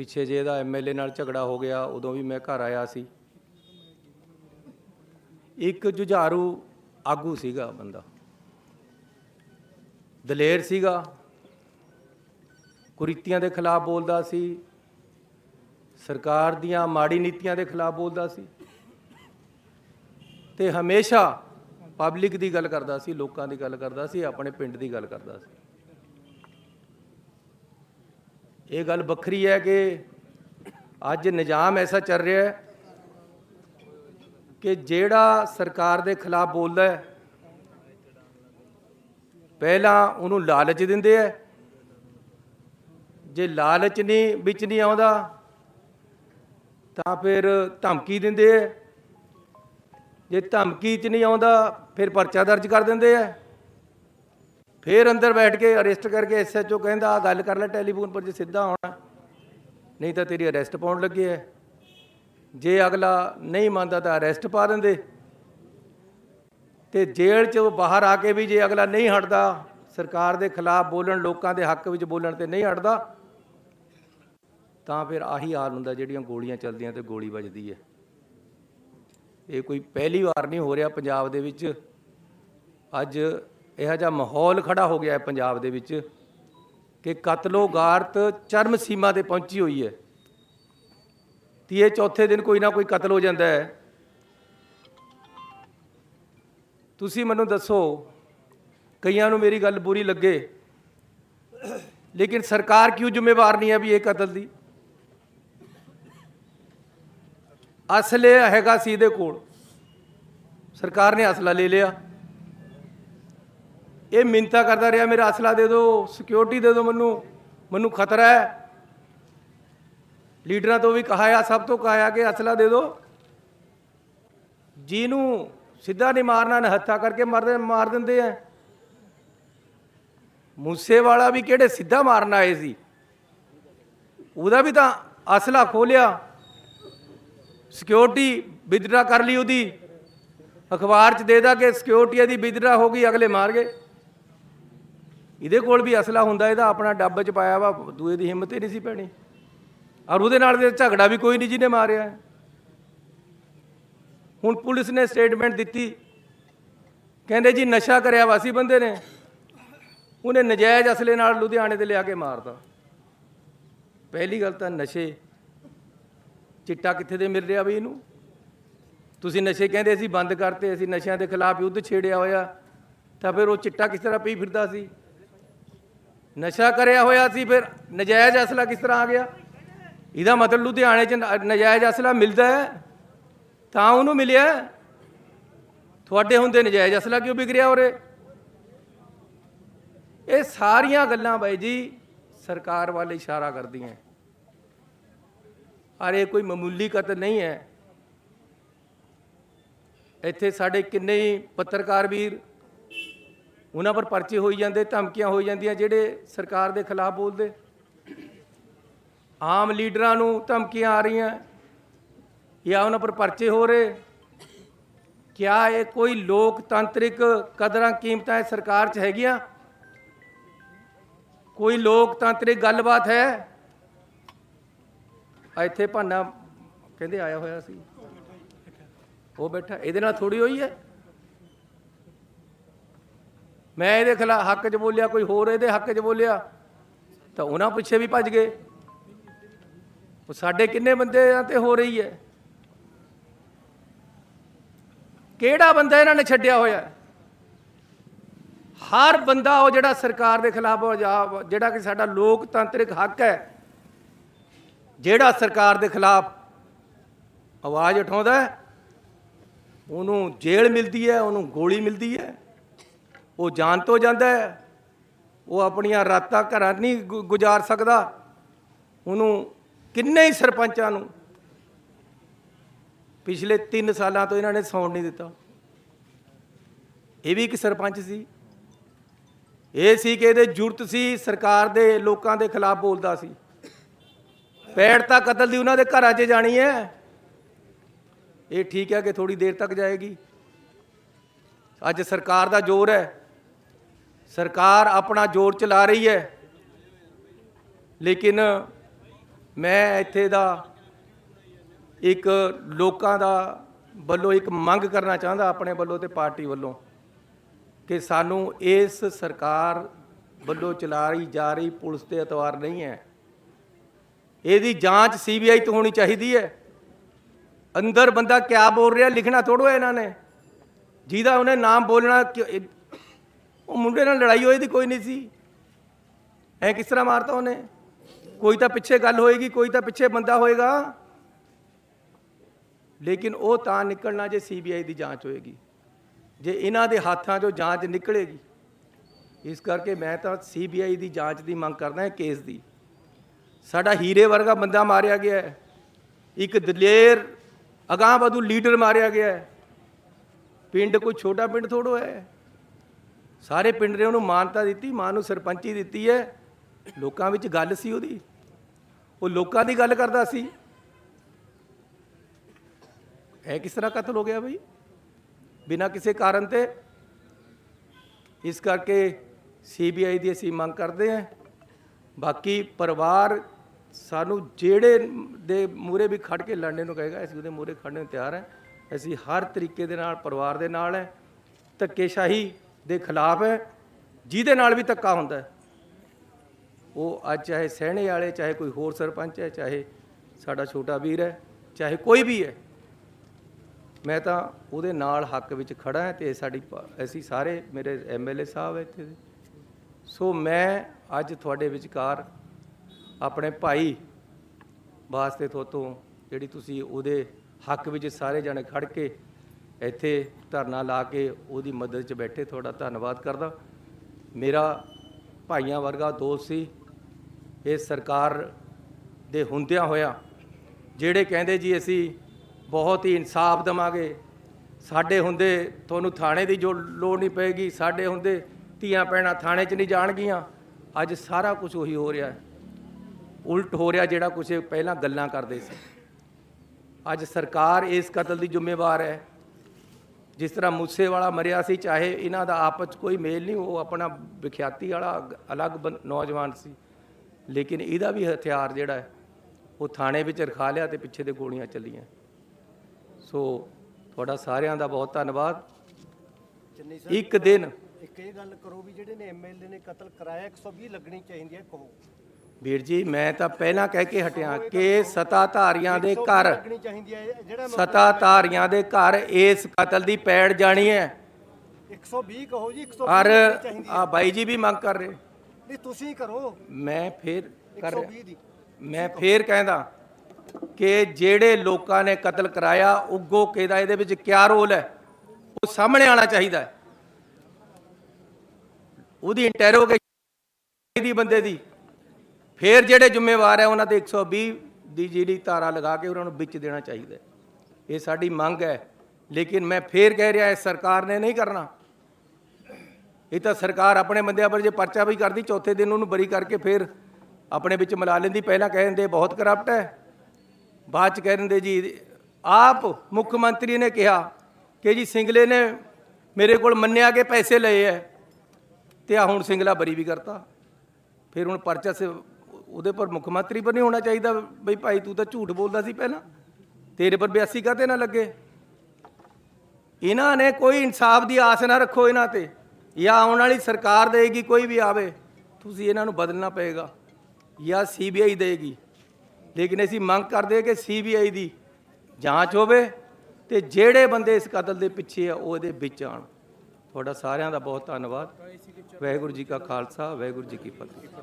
ਪਿੱਛੇ ਜੇ ਇਹਦਾ ਐਮਐਲਏ ਨਾਲ ਝਗੜਾ ਹੋ ਗਿਆ, ਉਦੋਂ ਵੀ ਮੈਂ ਘਰ ਆਇਆ ਸੀ। ਇੱਕ ਜੁਝਾਰੂ ਆਗੂ ਸੀਗਾ ਬੰਦਾ। ਦਲੇਰ ਸੀਗਾ। ਕੁਰੀਤੀਆਂ ਦੇ ਖਿਲਾਫ ਬੋਲਦਾ ਸੀ। ਸਰਕਾਰ ਦੀਆਂ ਮਾੜੀ ਨੀਤੀਆਂ ਦੇ ਖਿਲਾਫ ਬੋਲਦਾ ਸੀ। ਤੇ ਹਮੇਸ਼ਾ ਪਬਲਿਕ ਦੀ ਗੱਲ ਕਰਦਾ ਸੀ, ਲੋਕਾਂ ਦੀ ਗੱਲ ਕਰਦਾ ਸੀ, ਆਪਣੇ ਪਿੰਡ ਦੀ ਗੱਲ ਕਰਦਾ ਸੀ। ਇਹ ਗੱਲ ਵੱਖਰੀ ਹੈ ਕਿ ਅੱਜ ਨਿਜ਼ਾਮ ਐਸਾ ਚੱਲ ਰਿਹਾ ਹੈ ਕਿ ਜਿਹੜਾ ਸਰਕਾਰ ਦੇ ਖਿਲਾਫ ਬੋਲਦਾ ਹੈ, ਪਹਿਲਾਂ ਉਹਨੂੰ ਲਾਲਚ ਦਿੰਦੇ ਐ ਜੇ ਲਾਲਚ ਨਹੀਂ, ਵਿੱਚ ਨਹੀਂ ਆਉਂਦਾ, ਤਾਂ ਫਿਰ ਧਮਕੀ ਦਿੰਦੇ ਐ ਜੇ ਧਮਕੀ 'ਚ ਨਹੀਂ ਆਉਂਦਾ, ਫਿਰ ਪਰਚਾ ਦਰਜ ਕਰ ਦਿੰਦੇ ਐ ਫਿਰ ਅੰਦਰ ਬੈਠ ਕੇ ਅਰੈਸਟ ਕਰਕੇ ਐਸਐਚਓ ਕਹਿੰਦਾ ਆ ਗੱਲ ਕਰ ਲੈ ਟੈਲੀਫੋਨ ਪਰ ਜੇ ਸਿੱਧਾ ਆਉਣਾ, ਨਹੀਂ ਤਾਂ ਤੇਰੀ ਅਰੈਸਟ ਪਾਉਣ ਲੱਗੇ ਐ। ਜੇ ਅਗਲਾ ਨਹੀਂ ਮੰਨਦਾ ਤਾਂ ਅਰੈਸਟ ਪਾ ਦਿੰਦੇ। ਤੇ ਜੇਲ੍ਹ 'ਚ ਉਹ ਬਾਹਰ ਆ ਕੇ ਵੀ ਜੇ ਅਗਲਾ ਨਹੀਂ ਹਟਦਾ, ਸਰਕਾਰ ਦੇ ਖਿਲਾਫ ਬੋਲਣ, ਲੋਕਾਂ ਦੇ ਹੱਕ ਵਿੱਚ ਬੋਲਣ ਤੇ ਨਹੀਂ ਹਟਦਾ, ਤਾਂ ਫਿਰ ਆਹੀ ਹਾਲ ਹੁੰਦਾ ਜਿਹੜੀਆਂ ਗੋਲੀਆਂ ਚੱਲਦੀਆਂ ਤੇ ਗੋਲੀ ਵੱਜਦੀ ਹੈ ਇਹ ਕੋਈ ਪਹਿਲੀ ਵਾਰ ਨਹੀਂ ਹੋ ਰਿਹਾ ਪੰਜਾਬ ਦੇ ਵਿੱਚ। ਅੱਜ ਇਹੋ ਜਿਹਾ ਮਾਹੌਲ ਖੜਾ ਹੋ ਗਿਆ ਹੈ ਪੰਜਾਬ ਦੇ ਵਿੱਚ ਕਿ ਕਤਲੋਗਾਰਤ ਚਰਮ ਸੀਮਾ ਤੇ ਪਹੁੰਚੀ ਹੋਈ ਹੈ। ਤੀਏ ਚੌਥੇ ਦਿਨ ਕੋਈ ਨਾ ਕੋਈ ਕਤਲ ਹੋ ਜਾਂਦਾ ਹੈ। ਤੁਸੀਂ ਮੈਨੂੰ ਦੱਸੋ, ਕਈਆਂ ਨੂੰ ਮੇਰੀ ਗੱਲ ਬੁਰੀ ਲੱਗੇ, ਲੇਕਿਨ ਸਰਕਾਰ ਕਿਉਂ ਜ਼ਿੰਮੇਵਾਰ ਨਹੀਂ ਹੈ ਵੀ ਇਹ ਕਤਲ ਦੀ? ਅਸਲੇ ਹੈਗਾ ਸੀ ਇਹਦੇ ਕੋਲ। ਸਰਕਾਰ ਨੇ ਅਸਲਾ ਲੈ ਲਿਆ। ਇਹ ਮਿੰਤਾ ਕਰਦਾ ਰਿਹਾ, ਮੇਰਾ ਅਸਲਾ ਦੇ ਦਿਓ ਸਿਕਿਉਰਿਟੀ ਦੇ ਦਿਓ ਮੈਨੂੰ ਮੈਨੂੰ ਖਤਰਾ ਹੈ। ਲੀਡਰਾਂ ਤੋਂ ਵੀ ਕਹਾਇਆ, ਸਭ ਤੋਂ ਕਹਾਇਆ ਕਿ ਅਸਲਾ ਦੇ ਦਿਓ। ਜਿਹਨੂੰ ਸਿੱਧਾ ਨਹੀਂ ਮਾਰਨਾ ਹੱਥਾ ਕਰਕੇ ਮਾਰ ਮਾਰ ਦਿੰਦੇ ਆ। ਮੂਸੇ ਵਾਲਾ ਵੀ ਕਿਹੜੇ ਸਿੱਧਾ ਮਾਰਨ ਆਏ ਸੀ। ਉਹਦਾ ਵੀ ਤਾਂ ਅਸਲਾ ਖੋਲਿਆ। ਸਿਕਿਉਰਿਟੀ ਵਿਦਡਰਾ ਕਰ ਲਈ ਉਹਦੀ। ਅਖਬਾਰ 'ਚ ਦੇ ਦਾ ਕਿ ਸਿਕਿਉਰਿਟੀ ਦੀ ਵਿਦਡਰਾ ਹੋ ਗਈ, ਅਗਲੇ ਮਾਰ ਗਏ। ਇਹਦੇ ਕੋਲ ਵੀ ਅਸਲਾ ਹੁੰਦਾ, ਇਹਦਾ ਆਪਣਾ ਡੱਬ 'ਚ ਪਾਇਆ ਵਾ, ਦੂਏ ਦੀ ਹਿੰਮਤ ਹੀ ਨਹੀਂ ਸੀ ਪੈਣੀ ਔਰ ਉਹਦੇ ਨਾਲ ਦੇ ਝਗੜਾ ਵੀ ਕੋਈ ਨਹੀਂ ਜਿਹਨੇ ਮਾਰਿਆ। ਹੁਣ ਪੁਲਿਸ ਨੇ ਸਟੇਟਮੈਂਟ ਦਿੱਤੀ। ਕਹਿੰਦੇ ਜੀ ਨਸ਼ਾ ਕਰਿਆ ਵਾਸੀ ਬੰਦੇ ਨੇ। ਉਹਨੇ ਨਜਾਇਜ਼ ਅਸਲੇ ਨਾਲ ਲੁਧਿਆਣੇ ਤੇ ਲਿਆ ਕੇ ਮਾਰਤਾ। ਪਹਿਲੀ ਗੱਲ ਤਾਂ ਨਸ਼ੇ ਚਿੱਟਾ ਕਿੱਥੇ ਦੇ ਮਿਲ ਰਿਹਾ ਵੀ ਇਹਨੂੰ? ਤੁਸੀਂ ਨਸ਼ੇ ਕਹਿੰਦੇ ਅਸੀਂ ਬੰਦ ਕਰਤੇ, ਅਸੀਂ ਨਸ਼ਿਆਂ ਦੇ ਖਿਲਾਫ ਯੁੱਧ ਛੇੜਿਆ ਹੋਇਆ। ਤਾਂ ਫਿਰ ਉਹ ਚਿੱਟਾ ਕਿਸ ਤਰ੍ਹਾਂ ਪੀ ਫਿਰਦਾ ਸੀ? ਨਸ਼ਾ ਕਰਿਆ ਹੋਇਆ ਸੀ ਫਿਰ ਨਜਾਇਜ਼ ਅਸਲਾ ਕਿਸ ਤਰ੍ਹਾਂ ਆ ਗਿਆ? ਇਹਦਾ ਮਤਲਬ ਲੁਧਿਆਣੇ 'ਚ ਨਜਾਇਜ਼ ਅਸਲਾ ਮਿਲਦਾ ਹੈ? ਤਾਂ ਉਹਨੂੰ ਮਿਲਿਆ ਤੁਹਾਡੇ ਹੁੰਦੇ ਨਜਾਇਜ਼ ਅਸਲਾ ਕਿਉਂ ਵਿਕ ਰਿਹਾ ਉਰੇ? ਇਹ ਸਾਰੀਆਂ ਗੱਲਾਂ ਬਾਈ ਜੀ ਸਰਕਾਰ ਵੱਲ ਇਸ਼ਾਰਾ ਕਰਦੀਆਂ ਔਰ ਇਹ ਕੋਈ ਮਾਮੂਲੀ ਕਤਲ ਨਹੀਂ ਹੈ। ਇੱਥੇ ਸਾਡੇ ਕਿੰਨੇ ਹੀ ਪੱਤਰਕਾਰ ਵੀਰ ਉਹਨਾਂ ਪਰ ਪਰਚੇ ਹੋਈ ਜਾਂਦੇ, ਧਮਕੀਆਂ ਹੋਈ ਜਾਂਦੀਆਂ ਜਿਹੜੇ ਸਰਕਾਰ ਦੇ ਖਿਲਾਫ ਬੋਲਦੇ। ਆਮ ਲੀਡਰਾਂ ਨੂੰ ਧਮਕੀਆਂ ਆ ਰਹੀਆਂ। ਜਾਂ ਉਹਨਾਂ ਪਰ ਪਰਚੇ ਹੋ ਰਹੇ। ਕਿਆ ਇਹ ਕੋਈ ਲੋਕਤੰਤਰਿਕ ਕਦਰਾਂ ਕੀਮਤਾਂ ਇਹ ਸਰਕਾਰ 'ਚ ਹੈਗੀਆਂ? ਕੋਈ ਲੋਕਤੰਤਰਿਕ ਗੱਲਬਾਤ ਹੈ? ਇੱਥੇ ਭਾਨਾ ਕਹਿੰਦੇ ਆਇਆ ਹੋਇਆ ਸੀ। ਉਹ ਬੈਠਾ, ਇਹਦੇ ਨਾਲ ਥੋੜੀ ਹੋਈ ਹੈ? ਮੈਂ ਇਹਦੇ ਖਿਲਾਫ ਹੱਕ 'ਚ ਬੋਲਿਆ, ਕੋਈ ਹੋਰ ਇਹਦੇ ਹੱਕ 'ਚ ਬੋਲਿਆ, ਤਾਂ ਉਹਨਾਂ ਪਿੱਛੇ ਵੀ ਭੱਜ ਗਏ। ਉਹ ਸਾਡੇ ਕਿੰਨੇ ਬੰਦਿਆਂ ਤੇ ਹੋ ਰਹੀ ਹੈ। ਕਿਹੜਾ ਬੰਦਾ ਇਹਨਾਂ ਨੇ ਛੱਡਿਆ ਹੋਇਆ ਹਰ ਬੰਦਾ ਉਹ ਜਿਹੜਾ ਸਰਕਾਰ ਦੇ ਖਿਲਾਫ ਜਿਹੜਾ ਕਿ ਸਾਡਾ ਲੋਕਤੰਤਰਿਕ ਹੱਕ ਹੈ, ਜਿਹੜਾ ਸਰਕਾਰ ਦੇ ਖਿਲਾਫ ਆਵਾਜ਼ ਉਠਾਉਂਦਾ ਉਹਨੂੰ ਜੇਲ੍ਹ ਮਿਲਦੀ ਹੈ, ਉਹਨੂੰ ਗੋਲੀ ਮਿਲਦੀ ਹੈ। ਉਹ ਜਾਨ ਤੋਂ ਜਾਂਦਾ ਹੈ। ਉਹ ਆਪਣੀਆਂ ਰਾਤਾਂ ਘਰਾਂ ਨਹੀਂ ਗੁ- ਗੁਜ਼ਾਰ ਸਕਦਾ। ਉਹਨੂੰ ਕਿੰਨੇ ਹੀ ਸਰਪੰਚਾਂ ਨੂੰ। ਪਿਛਲੇ 3 ਸਾਲਾਂ ਤੋਂ ਇਹਨਾਂ ਨੇ ਸੌਣ ਨਹੀਂ ਦਿੱਤਾ। ਇਹ ਵੀ ਇੱਕ ਸਰਪੰਚ ਸੀ। ਇਹ ਸੀ ਕਿ ਇਹਦੇ ਜੁਰਤ ਸੀ, ਸਰਕਾਰ ਦੇ ਲੋਕਾਂ ਦੇ ਖਿਲਾਫ ਬੋਲਦਾ ਸੀ। ਪੈੜ ਤਾਂ ਕਤਲ ਦੀ ਉਹਨਾਂ ਦੇ ਘਰਾਂ 'ਚ ਜਾਣੀ ਹੈ। ਇਹ ਠੀਕ ਹੈ ਕਿ ਥੋੜੀ ਦੇਰ ਤੱਕ ਜਾਏਗੀ। ਅੱਜ ਸਰਕਾਰ ਦਾ ਜ਼ੋਰ ਹੈ। ਸਰਕਾਰ ਆਪਣਾ ਜ਼ੋਰ ਚਲਾ ਰਹੀ ਹੈ। ਲੇਕਿਨ ਮੈਂ ਇੱਥੇ ਦਾ ਇੱਕ ਲੋਕਾਂ ਦਾ ਵੱਲੋਂ ਇੱਕ ਮੰਗ ਕਰਨਾ ਚਾਹੁੰਦਾ, ਆਪਣੇ ਵੱਲੋਂ ਤੇ ਪਾਰਟੀ ਵੱਲੋਂ, ਕਿ ਸਾਨੂੰ ਇਸ ਸਰਕਾਰ ਵੱਲੋਂ ਚਲਾਈ ਜਾ ਰਹੀ ਪੁਲਿਸ ਤੇ ਇਤਵਾਰ ਨਹੀਂ ਹੈ। ਇਹਦੀ ਜਾਂਚ ਸੀਬੀਆਈ ਤੋਂ ਹੋਣੀ ਚਾਹੀਦੀ ਹੈ। ਅੰਦਰ ਬੰਦਾ ਕਿਆ ਬੋਲ ਰਿਹਾ, ਲਿਖਣਾ ਥੋੜੋ ਹੈ ਇਹਨਾਂ ਨੇ। ਜਿਹਦਾ ਉਹਨੇ ਨਾਮ ਬੋਲਣਾ, ਕਿ- ਉਹ ਮੁੰਡੇ ਨਾਲ ਲੜਾਈ ਹੋਈ ਦੀ ਕੋਈ ਨਹੀਂ ਸੀ। ਐ ਕਿਸ ਤਰ੍ਹਾਂ ਮਾਰਤਾ ਉਹਨੇ? ਕੋਈ ਤਾਂ ਪਿੱਛੇ ਗੱਲ ਹੋਏਗੀ, ਕੋਈ ਤਾਂ ਪਿੱਛੇ ਬੰਦਾ ਹੋਏਗਾ। ਲੇਕਿਨ ਉਹ ਤਾਂ ਨਿਕਲਣਾ ਜੇ ਸੀਬੀਆਈ ਦੀ ਜਾਂਚ ਹੋਏਗੀ। ਜੇ ਇਹਨਾਂ ਦੇ ਹੱਥਾਂ 'ਚੋਂ ਜਾਂਚ ਨਿਕਲੇਗੀ। ਇਸ ਕਰਕੇ ਮੈਂ ਤਾਂ ਸੀਬੀਆਈ ਦੀ ਜਾਂਚ ਦੀ ਮੰਗ ਕਰਦਾ ਹਾਂ, ਕੇਸ ਦੀ। ਸਾਡਾ ਹੀਰੇ ਵਰਗਾ ਬੰਦਾ ਮਾਰਿਆ ਗਿਆ ਹੈ। ਇੱਕ ਦਲੇਰ ਅਗਾਂਹ ਵਧੂ ਲੀਡਰ ਮਾਰਿਆ ਗਿਆ ਹੈ। ਪਿੰਡ ਕੋਈ ਛੋਟਾ ਪਿੰਡ ਥੋੜੋ ਹੈ। ਸਾਰੇ ਪਿੰਡ ਨੇ ਉਹਨੂੰ ਮਾਨਤਾ ਦਿੱਤੀ, ਮਾਂ ਨੂੰ ਸਰਪੰਚੀ ਦਿੱਤੀ ਹੈ। ਲੋਕਾਂ ਵਿੱਚ ਗੱਲ ਸੀ ਉਹਦੀ। ਉਹ ਲੋਕਾਂ ਦੀ ਗੱਲ ਕਰਦਾ ਸੀ। ਇਹ ਕਿਸ ਤਰ੍ਹਾਂ ਕਤਲ ਹੋ ਗਿਆ ਬਈ? ਬਿਨਾਂ ਕਿਸੇ ਕਾਰਨ ਤੇ। ਇਸ ਕਰਕੇ ਸੀਬੀਆਈ ਦੀ ਅਸੀਂ ਮੰਗ ਕਰਦੇ ਹਾਂ। ਬਾਕੀ ਪਰਿਵਾਰ ਸਾਨੂੰ ਜਿਹੜੇ ਦੇ ਮੂਰੇ ਵੀ ਖੜ ਕੇ ਲੜਨੇ ਨੂੰ ਕਹੇਗਾ, ਅਸੀਂ ਉਹਦੇ ਮੂਰੇ ਖੜਨੇ ਨੂੰ ਤਿਆਰ ਹੈ। ਅਸੀਂ ਹਰ ਤਰੀਕੇ ਦੇ ਨਾਲ, ਪਰਿਵਾਰ ਦੇ ਨਾਲ ਹੈ। ਧੱਕੇਸ਼ਾਹੀ ਦੇ ਖਿਲਾਫ ਹੈ, ਜਿਹਦੇ ਨਾਲ ਵੀ ਧੱਕਾ ਹੁੰਦਾ ਉਹ ਅੱਜ ਚਾਹੇ ਸਹਿਣੇ ਵਾਲੇ, ਚਾਹੇ ਕੋਈ ਹੋਰ ਸਰਪੰਚ ਹੈ, ਚਾਹੇ ਸਾਡਾ ਛੋਟਾ ਵੀਰ ਹੈ, ਚਾਹੇ ਕੋਈ ਵੀ ਹੈ, ਮੈਂ ਤਾਂ ਉਹਦੇ ਨਾਲ ਹੱਕ ਵਿੱਚ ਖੜਾ ਹਾਂ ਤੇ ਸਾਡੀ ਅਸੀਂ ਸਾਰੇ ਮੇਰੇ ਐਮਐਲਏ ਸਾਹਿਬ ਇੱਥੇ ਦੇ। ਸੋ ਮੈਂ ਅੱਜ ਤੁਹਾਡੇ ਵਿਚਕਾਰ ਆਪਣੇ ਭਾਈ ਵਾਸਤੇ ਤੋਂ ਜਿਹੜੀ ਤੁਸੀਂ ਉਹਦੇ ਹੱਕ ਵਿੱਚ ਸਾਰੇ ਜਣੇ ਖੜ ਕੇ ਇੱਥੇ ਧਰਨਾ ਲਾ ਕੇ ਉਹਦੀ ਮਦਦ 'ਚ ਬੈਠੇ, ਤੁਹਾਡਾ ਧੰਨਵਾਦ ਕਰਦਾ। ਮੇਰਾ ਭਾਈਆਂ ਵਰਗਾ ਦੋਸਤ ਸੀ, ਇਹ ਸਰਕਾਰ ਦੇ ਹੁੰਦਿਆਂ ਹੋਇਆ, ਜਿਹੜੇ ਕਹਿੰਦੇ ਜੀ ਅਸੀਂ ਬਹੁਤ ਹੀ ਇਨਸਾਫ ਦਵਾਂਗੇ, ਸਾਡੇ ਹੁੰਦੇ ਤੁਹਾਨੂੰ ਥਾਣੇ ਦੀ ਜੋ ਲੋੜ ਨਹੀਂ ਪਏਗੀ, ਸਾਡੇ ਹੁੰਦੇ ਧੀਆਂ ਪੈਣਾ ਥਾਣੇ 'ਚ ਨਹੀਂ ਜਾਣਗੀਆਂ, ਅੱਜ ਸਾਰਾ ਕੁਝ ਉਹੀ ਹੋ ਰਿਹਾ ਉਲਟ ਹੋ ਰਿਹਾ ਜਿਹੜਾ ਕੁਝ ਪਹਿਲਾਂ ਗੱਲਾਂ ਕਰਦੇ ਸੀ। ਅੱਜ ਸਰਕਾਰ ਇਸ ਕਤਲ ਦੀ ਜ਼ਿੰਮੇਵਾਰ ਹੈ। ਜਿਸ ਤਰ੍ਹਾਂ ਮੂਸੇ ਵਾਲਾ ਮਰਿਆ ਸੀ ਚਾਹੇ ਇਹਨਾਂ ਦਾ ਆਪਸ 'ਚ ਕੋਈ ਮੇਲ ਨਹੀਂ ਉਹ ਆਪਣਾ ਵਿਖਿਆਤੀ ਵਾਲਾ ਅਲੱਗ ਨੌਜਵਾਨ ਸੀ। ਲੇਕਿਨ ਇਹਦਾ ਵੀ ਹਥਿਆਰ ਜਿਹੜਾ ਹੈ ਉਹ ਥਾਣੇ ਵਿੱਚ ਰਖਾ ਲਿਆ ਤੇ ਪਿੱਛੇ ਦੇ ਗੋਲੀਆਂ ਚੱਲੀਆਂ। ਸੋ ਤੁਹਾਡਾ ਸਾਰਿਆਂ ਦਾ ਬਹੁਤ ਧੰਨਵਾਦ। ਇੱਕ ਦਿਨ ਇੱਕ ਇਹ ਗੱਲ ਕਰੋ ਵੀ ਜਿਹੜੇ ਨੇ ਐਮਐਲਏ ਨੇ ਕਤਲ ਕਰਾਇਆ 120 ਲੱਗਣੀ ਚਾਹੀਦੀ ਹੈ ਕਹੋ। ਵੀਰ ਜੀ ਮੈਂ ਤਾਂ ਪਹਿਲਾਂ ਕਹਿ ਕੇ ਹਟਿਆ ਕਿ ਸਤਾਧਾਰੀਆਂ ਦੇ 120 ਘਰ ਸਤਾਧਾਰੀਆਂ ਦੇ ਘਰ ਇਸ ਕਤਲ ਦੀ ਪੈੜ ਜਾਣੀ ਹੈ। 120 ਕਹੋ ਜੀ 120 ਔਰ ਆ ਬਾਈ ਜੀ ਵੀ ਮੰਗ ਕਰ ਰਹੇ। ਨਹੀਂ ਤੁਸੀਂ ਕਰੋ। ਮੈਂ ਫੇਰ ਕਰ ਰਿਹਾ। 120 ਦੀ। ਮੈਂ ਫੇਰ ਕਹਿੰਦਾ ਕਿ ਜਿਹੜੇ ਲੋਕਾਂ ਨੇ ਕਤਲ ਕਰਾਇਆ ਉਗੋ ਕਿਹਦਾ ਇਹਦੇ ਵਿੱਚ ਕਿਆ ਰੋਲ ਹੈ? ਉਹ ਸਾਹਮਣੇ ਆਣਾ ਚਾਹੀਦਾ ਉਹਦੀ ਇੰਟਰੋਗੇਸ਼ਨ ਦੀ ਬੰਦੇ ਦੀ। ਫਿਰ ਜਿਹੜੇ ਜ਼ਿੰਮੇਵਾਰ ਹੈ, ਉਹਨਾਂ ਤੇ 120 ਦੀ ਜਿਹੜੀ ਧਾਰਾ ਲਗਾ ਕੇ ਉਹਨਾਂ ਨੂੰ ਵਿੱਚ ਦੇਣਾ ਚਾਹੀਦਾ ਇਹ ਸਾਡੀ ਮੰਗ ਹੈ। ਲੇਕਿਨ ਮੈਂ ਫੇਰ ਕਹਿ ਰਿਹਾ ਇਹ ਸਰਕਾਰ ਨੇ ਨਹੀਂ ਕਰਨਾ। ਇਹ ਤਾਂ ਸਰਕਾਰ ਆਪਣੇ ਬੰਦਿਆਂ ਪਰ ਜੇ ਪਰਚਾ ਵੀ ਕਰਦੀ, ਚੌਥੇ ਦਿਨ ਉਹਨੂੰ ਬਰੀ ਕਰਕੇ ਫਿਰ ਆਪਣੇ ਵਿੱਚ ਮਿਲਾ ਲੈਂਦੀ। ਪਹਿਲਾਂ ਕਹਿ ਦਿੰਦੇ, ਬਹੁਤ ਕਰਪਟ ਹੈ। ਬਾਅਦ ਚ ਕਹਿ ਦਿੰਦੇ ਜੀ, ਆਪ ਮੁੱਖ ਮੰਤਰੀ ਨੇ ਕਿਹਾ ਕਿ ਜੀ ਸਿੰਗਲੇ ਨੇ ਮੇਰੇ ਕੋਲ ਮੰਨਿਆ ਕਿ ਪੈਸੇ ਲਏ ਐ ਤੇ ਆ ਹੁਣ ਸਿੰਗਲਾ ਬਰੀ ਵੀ ਕਰਤਾ। ਫਿਰ ਹੁਣ ਪਰਚਾ ਸੇ ਉਹਦੇ ਪਰ ਮੁੱਖ ਮੰਤਰੀ ਪਰ ਨਹੀਂ ਹੋਣਾ ਚਾਹੀਦਾ। ਬਈ ਭਾਈ ਤੂੰ ਤਾਂ ਝੂਠ ਬੋਲਦਾ ਸੀ ਪਹਿਲਾਂ। ਤੇਰੇ ਪਰ 82 ਕਾਤੇ ਨਾ ਲੱਗੇ? ਇਹਨਾਂ ਨੇ ਕੋਈ ਇਨਸਾਫ ਦੀ ਆਸ ਨਾ ਰੱਖੋ ਇਹਨਾਂ ਤੇ। ਜਾਂ ਆਉਣ ਵਾਲੀ ਸਰਕਾਰ ਦੇਗੀ, ਕੋਈ ਵੀ ਆਵੇ, ਤੁਸੀਂ ਇਹਨਾਂ ਨੂੰ ਬਦਲਣਾ ਪਏਗਾ। ਜਾਂ ਸੀਬੀਆਈ ਦੇਗੀ। ਲੇਕਿਨ ਅਸੀਂ ਮੰਗ ਕਰਦੇ ਹਾਂ ਕਿ ਸੀਬੀਆਈ ਦੀ ਜਾਂਚ ਹੋਵੇ ਤੇ ਜਿਹੜੇ ਬੰਦੇ ਇਸ ਕਤਲ ਦੇ ਪਿੱਛੇ ਆ, ਉਹ ਇਹਦੇ ਵਿੱਚ ਆਣ ਤੁਹਾਡਾ ਸਾਰਿਆਂ ਦਾ ਬਹੁਤ ਧੰਨਵਾਦ। ਵਾਹਿਗੁਰੂ ਜੀ ਕਾ ਖਾਲਸਾ, ਵਾਹਿਗੁਰੂ ਜੀ ਕੀ ਫਤਿਹ।